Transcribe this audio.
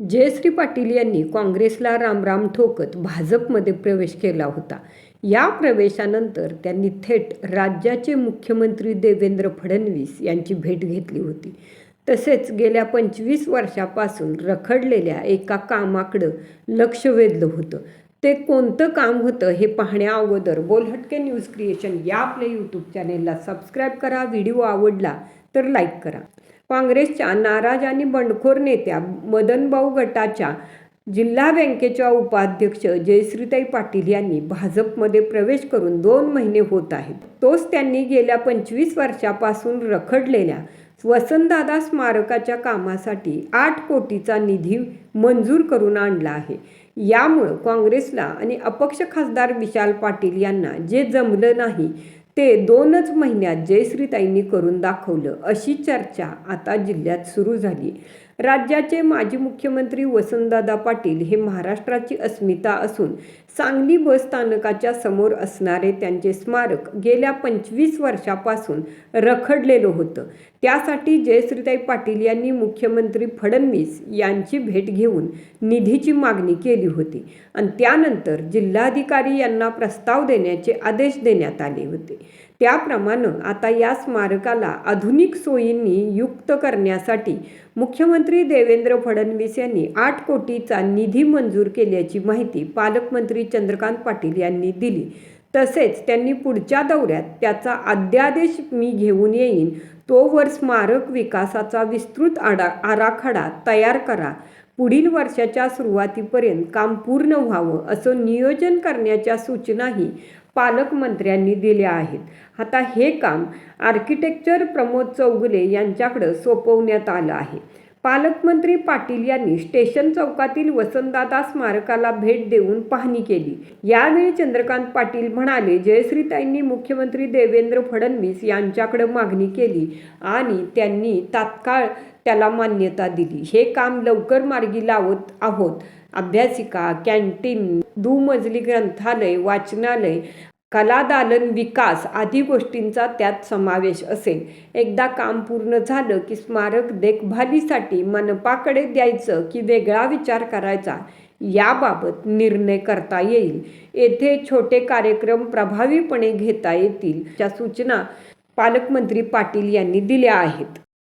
जयश्री पाटील यांनी काँग्रेसला रामराम ठोकत भाजपमध्ये प्रवेश केला होता. या प्रवेशानंतर त्यांनी थेट राज्याचे मुख्यमंत्री देवेंद्र फडणवीस यांची भेट घेतली होती. तसेच गेल्या पंचवीस वर्षापासून रखडलेल्या एका कामाकडं लक्ष वेधलं होतं. ते कोणतं काम होतं हे पाहण्या अगोदर बोलहटके न्यूज क्रिएशन या आपल्या यूट्यूब चॅनेलला सबस्क्राईब करा. व्हिडिओ आवडला तर लाईक करा. काँग्रेसच्या नाराज आणि बंडखोर नेत्या मदनभाऊ गटाच्या जिल्हा बँकेच्या उपाध्यक्ष जयश्रीताई पाटील यांनी भाजपमध्ये प्रवेश करून दोन महिने होत आहेत. तोच त्यांनी गेल्या पंचवीस वर्षापासून रखडलेल्या वसंतदादा स्मारकाच्या कामासाठी आठ कोटीचा निधी मंजूर करून आणला आहे. यामुळं काँग्रेसला आणि अपक्ष खासदार विशाल पाटील यांना जे जमलं नाही ते दोनच महिन्यात जयश्रीताईंनी करून दाखवलं अशी चर्चा आता जिल्ह्यात सुरू झाली. राज्याचे माजी मुख्यमंत्री वसंतदादा पाटील हे महाराष्ट्राची अस्मिता असून सांगली बस स्थानकाच्या समोर असणारे त्यांचे स्मारक गेल्या पंचवीस वर्षापासून रखडलेलं होतं. त्यासाठी जयश्रीताई पाटील यांनी मुख्यमंत्री फडणवीस यांची भेट घेऊन निधीची मागणी केली होती आणि त्यानंतर जिल्हाधिकारी यांना प्रस्ताव देण्याचे आदेश देण्यात आले होते. त्याप्रमाणे आता या स्मारकाला आधुनिक सोयींनी युक्त करण्यासाठी मुख्यमंत्री देवेंद्र फडणवीस यांनी आठ कोटीचा निधी मंजूर केल्याची माहिती पालकमंत्री चंद्रकांत पाटील यांनी दिली. तसेच त्यांनी पुढच्या दौऱ्यात त्याचा अध्यादेश मी घेऊन येईन तोवर स्मारक विकासाचा विस्तृत आडा आराखडा तयार करा. पुढील वर्षाच्या सुरुवातीपर्यंत काम पूर्ण व्हावं असं नियोजन करण्याच्या सूचनाही पालकमंत्र्यांनी दिल्या आहेत. आता हे काम आर्किटेक्चर प्रमोद चौगुले यांच्याकडं सोपवण्यात आलं आहे. पालकमंत्री पाटील यांनी स्टेशन चौकातील वसंतदादा स्मारकाला भेट देऊन पाहणी केली. यावेळी चंद्रकांत पाटील म्हणाले जयश्रीताईंनी मुख्यमंत्री देवेंद्र फडणवीस यांच्याकडे मागणी केली आणि त्यांनी तात्काळ त्याला मान्यता दिली. हे काम लवकर मार्गी लावत आहोत. अभ्यासिका कॅन्टीन दुमजली ग्रंथालय वाचनालय कलादालन विकास आदी गोष्टींचा त्यात समावेश असेल. एकदा काम पूर्ण झालं की स्मारक देखभालीसाठी मनपाकडे द्यायचं की वेगळा विचार करायचा याबाबत निर्णय करता येईल. येथे छोटे कार्यक्रम प्रभावीपणे घेता येतील त्या सूचना पालकमंत्री पाटील यांनी दिल्या आहेत.